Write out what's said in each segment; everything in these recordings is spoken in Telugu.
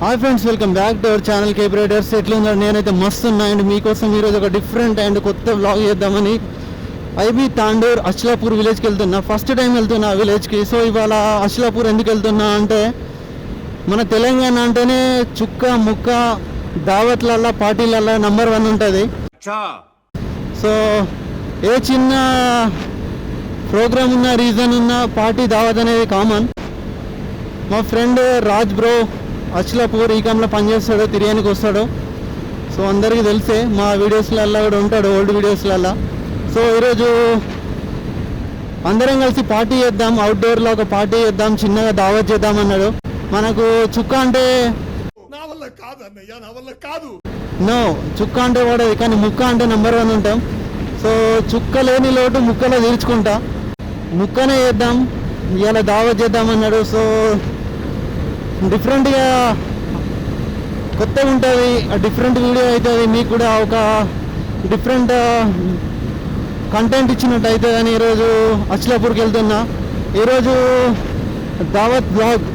Hi friends welcome back to our channel cape riders ఎట్లుందో నేనైతే మస్తు ఉన్నా అండ్ మీకోసం ఈరోజు ఒక డిఫరెంట్ అండ్ కొత్త వ్లాగ్ చేద్దామని. ఐబీ తాండూర్ అచ్లాపూర్ విలేజ్కి వెళ్తున్నా. ఫస్ట్ టైం వెళ్తున్నా ఆ విలేజ్కి సో ఇవాళ అచ్లాపూర్ ఎందుకు వెళ్తున్నా అంటే మన తెలంగాణ అంటేనే చుక్క ముక్క దావత్లల్లా పార్టీలల్లా నంబర్ వన్ ఉంటుంది. సో ఏ చిన్న ప్రోగ్రామ్ ఉన్న రీజన్ ఉన్న పార్టీ దావత్ అనేది కామన్ మా ఫ్రెండ్ రాజ్ బ్రో అచ్లాపూర్ ఈకాంలో పనిచేస్తాడు తిరియానికి వస్తాడు. సో అందరికీ తెలిసే మా వీడియోస్లలో కూడా ఉంటాడు ఓల్డ్ వీడియోస్లలో సో ఈరోజు అందరం కలిసి పార్టీ చేద్దాం అవుట్డోర్లో ఒక పార్టీ చేద్దాం చిన్నగా దావత్ చేద్దాం అన్నాడు. మనకు చుక్క అంటే నా వల్ల కాదు అన్నయ్య నా వల్ల కాదు. నో చుక్క అంటే పడదు కానీ ముక్క అంటే నెంబర్ వన్ ఉంటాం. సో చుక్క లేని లోటు ముక్కలో తీర్చుకుంటా. ముక్కనే చేద్దాం ఇవాళ దావత్ చేద్దాం అన్నాడు. సో డిఫరెంట్గా కొత్తగా ఉంటుంది డిఫరెంట్ వీడియో అవుతుంది మీకు కూడా ఒక డిఫరెంట్ కంటెంట్ ఇచ్చినట్టు అవుతుంది అని ఈరోజు అచ్లాపూర్కి వెళ్తున్నా. ఈరోజు దావత్ బ్లాగ్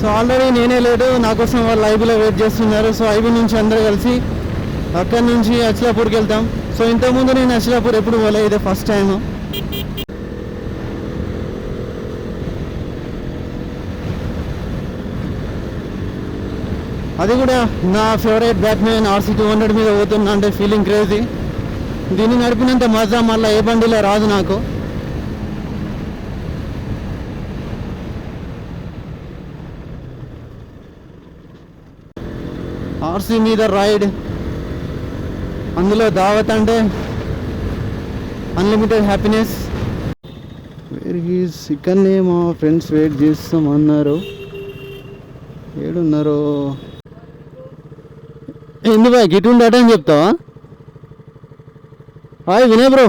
సో ఆల్రెడీ నేనే లేడు నా కోసం వాళ్ళు ఐబీలో వెయిట్ చేస్తున్నారు. సో ఐబీ నుంచి అందరూ కలిసి అక్కడి నుంచి అచ్లాపూర్కి వెళ్తాం. సో ఇంతకుముందు నేను అచ్లాపూర్ ఎప్పుడు పోలే ఇదే ఫస్ట్ టైము అది కూడా నా favourite Batman RC two hundred మీద పోతున్నా అంటే ఫీలింగ్ క్రేజీ దీన్ని నడిపినంత మజా మళ్ళీ ఏ బండిలో రాదు నాకు. ఆర్సీ మీద రైడ్ అందులో దావత్ అంటే అన్లిమిటెడ్ హ్యాపీనెస్ వేర్ ఈస్ ఇక్కడనే మా ఫ్రెండ్స్ వెయిట్ చేస్తాం అన్నారు ఏడున్నారు? ఎందు బాయ్ గిట్ ఉండట అని చెప్తావా? Hi Vinay bro.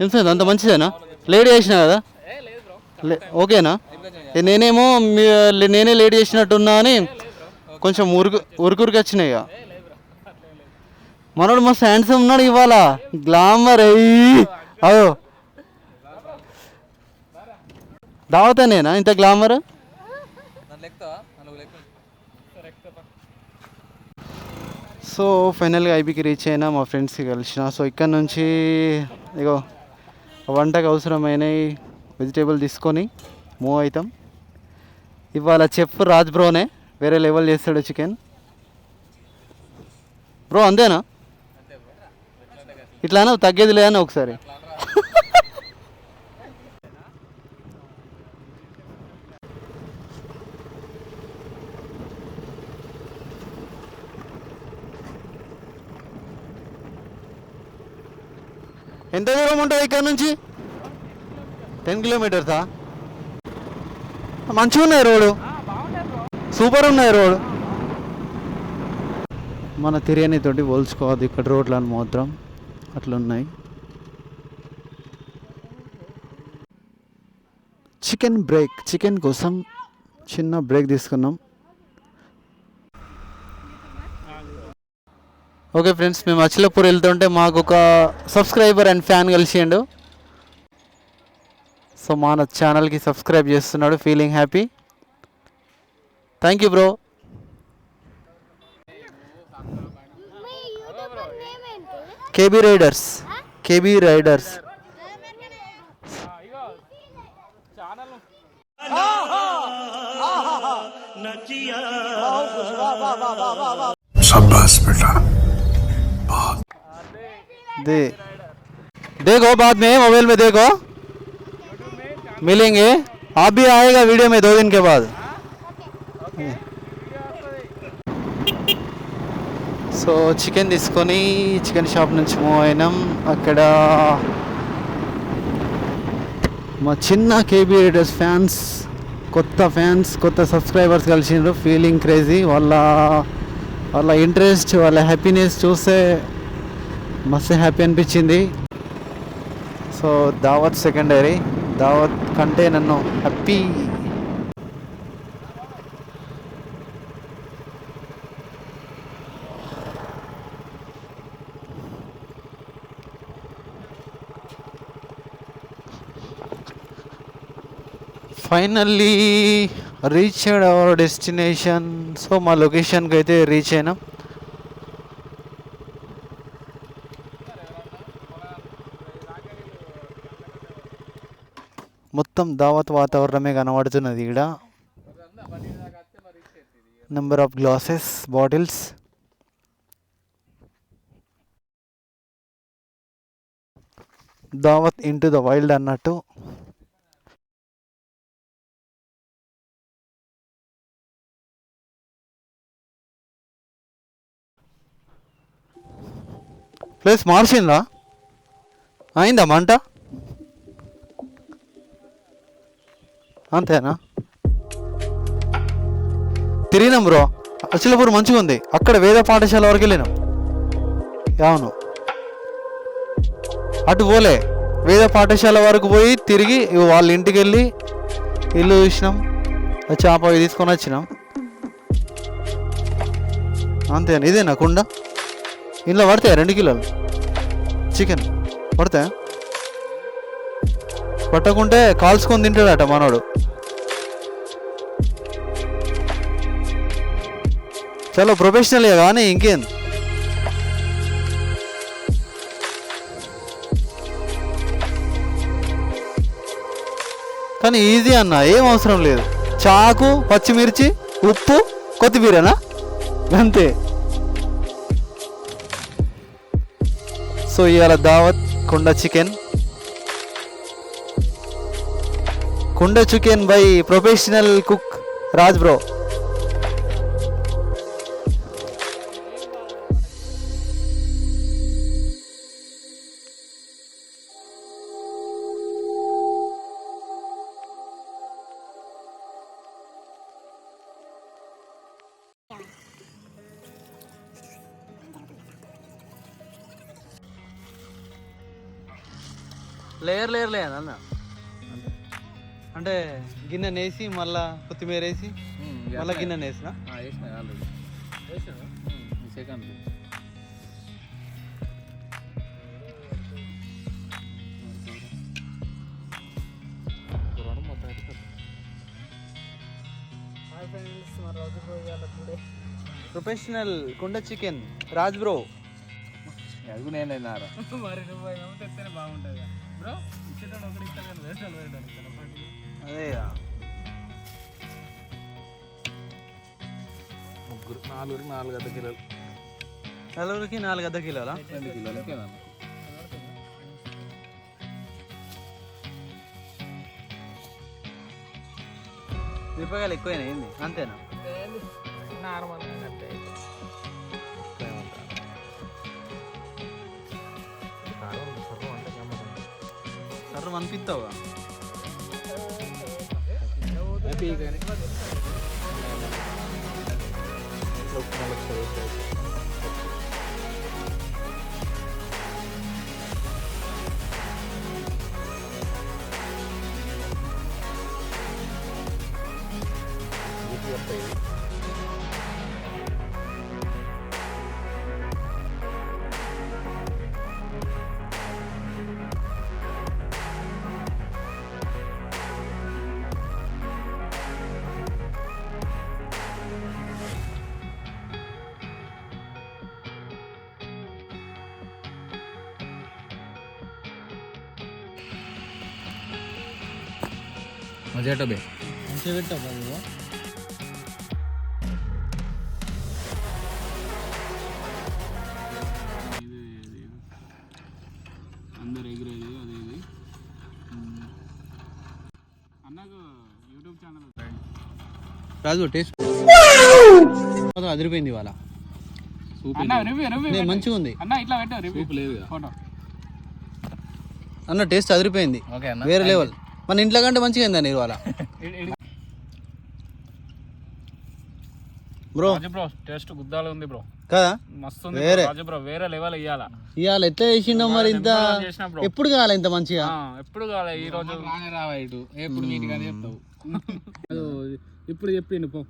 ఏం సార్ అంత మంచిదేనా? లేట్ చేసినా కదా? లే- ఓకేనా? నేనేమో నేనే లేట్ చేసినట్టున్నా అని కొంచెం ఉరుకు ఉరుకురికి వచ్చినాయి ఇక. మనోడు మస్తు హ్యాండ్సమ్ ఉన్నాడు ఇవాళ. గ్లామర్ అయ్యి అదో. దావతనేనా ఇంత గ్లామర్ సో ఫైనల్గా ఐబీకి రీచ్ అయినా మా ఫ్రెండ్స్కి కలిసిన. సో ఇక్కడ నుంచి ఇగో వంటకు అవసరమైన వెజిటేబుల్ తీసుకొని మూవ్ అవుతాం. ఇవాళ చెఫ్ రాజ్ బ్రోనే వేరే లెవెల్ చేస్తాడు చికెన్. బ్రో అంతేనా? ఇట్లానే? తగ్గేది లేదని ఒకసారి. ఎంత దూరం ఉంటుంది ఇక్కడ నుంచి? టెన్ కిలోమీటర్సా మంచిగా ఉన్నాయి రోడ్ సూపర్ ఉన్నాయి రోడ్ మన తిరియని తోటి పోల్చుకోవద్దు ఇక్కడ రోడ్లను మాత్రం అట్లున్నాయి. చికెన్ బ్రేక్ చికెన్ కోసం చిన్న బ్రేక్ తీసుకున్నాం. ఓకే ఫ్రెండ్స్ మేము అచ్చలపూర్ వెళ్తుంటే మాకు ఒక సబ్స్క్రైబర్ అండ్ ఫ్యాన్ కలిసిండు. సో మా ఛానల్కి సబ్స్క్రైబ్ చేస్తున్నాడు feeling happy thank you bro KB riders KB riders दे देखो बाद में मोबाइल में देखो मिलेंगे आप भी आएगा वीडियो में दो दिन के बाद సో చికెన్ తీసుకొని చికెన్ షాప్ నుంచి మూవ్ అయినాం అక్కడ మా చిన్న కేబీ రైడర్స్ ఫ్యాన్స్ కొత్త ఫ్యాన్స్ కొత్త సబ్స్క్రైబర్స్ కలిసిండ్రు ఫీలింగ్ క్రేజీ వాళ్ళ వాళ్ళ ఇంట్రెస్ట్ వాళ్ళ హ్యాపీనెస్ చూస్తే మస్తు హ్యాపీ అనిపించింది. సో దావత్ సెకండరీ. దావత్ కంటే నన్ను happy. Finally reach our destination so మా లొకేషన్కి అయితే రీచ్ అయినాం. మొత్తం దావత్ వాతావరణమే కనబడుతున్నది ఇక్కడ నెంబర్ ఆఫ్ గ్లాసెస్ బాటిల్స్ దావత్ ఇంటూ ద వైల్డ్ అన్నట్టు. ప్లేస్ మార్చిందా? అయిందా మంట? అంతేనా? తిరిగినాం బ్రో. అచిలపూర్ మంచిగా ఉంది. అక్కడ వేద పాఠశాల వరకు వెళ్ళినాం. అవును అటు పోలే. వేద పాఠశాల వరకు పోయి తిరిగి వాళ్ళ ఇంటికి వెళ్ళి ఇల్లు చూసినాం. చేప తీసుకొని వచ్చినాం. అంతేనా? ఇదేనా కుండ? ఇంట్లో పడతాయా రెండు కిలోలు? చికెన్. పడతాయా? పట్టకుంటే కాల్చుకొని తింటాడట మనోడు. చాలా ప్రొఫెషనల్ కానీ ఇంకేం? కానీ ఈజీ అన్న ఏం అవసరం లేదు. చాకు పచ్చిమిర్చి ఉప్పు కొత్తిమీరనా? అంతే. సో ఇవాళ దావత్ కుండ చికెన్ కుండ chicken by professional cook Raj bro. Layer layer లేదు అన్న. అంటే గిన్నె వేసి మళ్ళా కొత్తిమీర వేసి మళ్ళీ గిన్నె వేసిన. వేసిన ఆల్రెడీ సెకండ్ ప్రొఫెషనల్ కుండ చికెన్. రాజ్ బ్రో. అది కూడా నేను తిన్నారా మరి నువ్వు ఏమో తెస్తేనే బాగుంటుంది బ్రో ఇచ్చేటోడు ఒకటి ఇస్తాడు కానీ వేరే వాళ్ళు వేరే వాళ్ళు ఇస్తారు. అదే ముగ్గురు నాలుగురికి నాలుగు అర్ధ కిలోలు. నలుగురికి నాలుగు అర్ధ కిలోలా? రెండు కిలోలు మిరపకాయలు ఎక్కువైనా ఏంది? అంతేనా? నార్మల్గా కట్టే సర్ర అనిపిస్తావా మజేటో బే మంచిగా పెట్టావు నువ్వు? అందరు ఎగిరేది అది ఇది. అన్నకు యూట్యూబ్ ఛానల్ రాజు టేస్ట్. అదిరిపోయింది ఇవాళ. మంచిగా ఉంది. అన్న ఇట్లా పెట్టు రివ్యూ లేదు ఫోటో. అన్న టేస్ట్ అదిరిపోయింది. ఓకే అన్న. వేరే లెవెల్. మన ఇంట్లో కంటే మంచిగా అయిందండి ఇవాళ బ్రో. బ్రో టేస్ట్ గుద్దాలు ఉంది బ్రో. కదా? మస్తు ఉంది వేరే. బ్రో వేరే లెవెల్ ఇయ్యాల? ఇవాళ ఎట్లా చేసిండో మరి ఇంత? ఎప్పుడు కావాలి ఇంత మంచిగా? ఎప్పుడు కాలే ఈ రోజు రానే రావా ఇటు. ఎప్పుడు మీటింగ్ అని చెప్తావు? ఇప్పుడు చెప్పిండు పో.